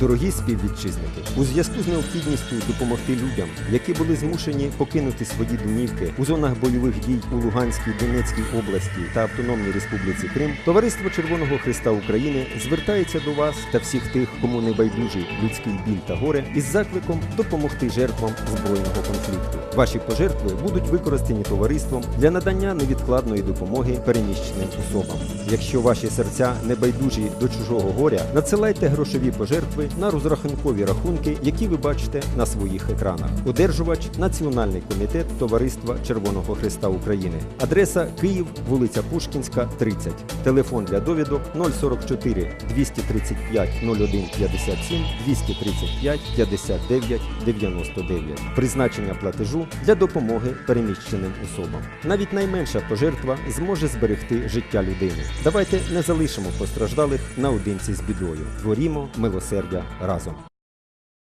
Дорогі співвітчизники, у зв'язку з необхідністю допомогти людям, які були змушені покинути свої домівки у зонах бойових дій у Луганській, Донецькій області та Автономній Республіці Крим, Товариство Червоного Христа України звертається до вас та всіх тих, кому не байдужий людський біль та горе, із закликом допомогти жертвам збройного конфлікту. Ваші пожертви будуть використані товариством для надання невідкладної допомоги переміщеним особам. Якщо ваші серця не байдужі до чужого горя, надсилайте грошові пожертви на розрахункові рахунки, які ви бачите на своїх екранах. Одержувач Національний комітет Товариства Червоного Христа України. Адреса Київ, вулиця Пушкінська, 30. Телефон для довідок 044 235 01 57 235 59 99. Призначення платежу для допомоги переміщеним особам. Навіть найменша пожертва зможе зберегти життя людини. Давайте не залишимо постраждалих наодинці з бідою. Творімо милосердя разом.